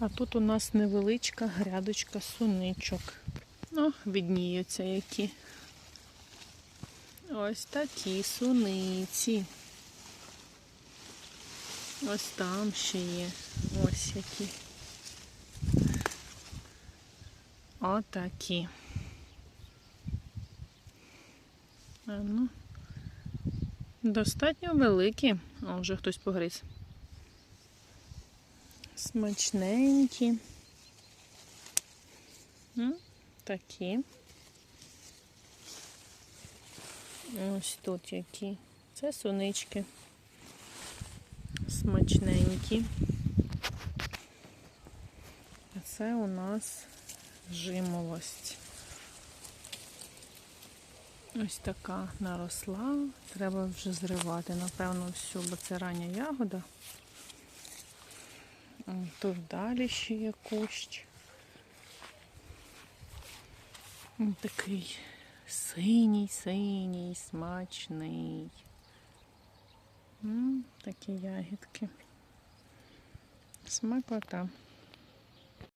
А тут у нас невеличка грядочка суничок. Ну, відніються які. Ось такі суниці. Ось там ще є. Ось які. Отакі. Ну. Достатньо великі. О, вже хтось погриз. Смачненькі. М, Такі. Ось тут які. Це сунички. Смачненькі. А це у нас жимолость. Ось така наросла. Треба вже зривати, напевно, всю, бо це рання ягода. Тут далі ще є кущ. Такий синій, синій, смачний. Такі ягідки. Смакота.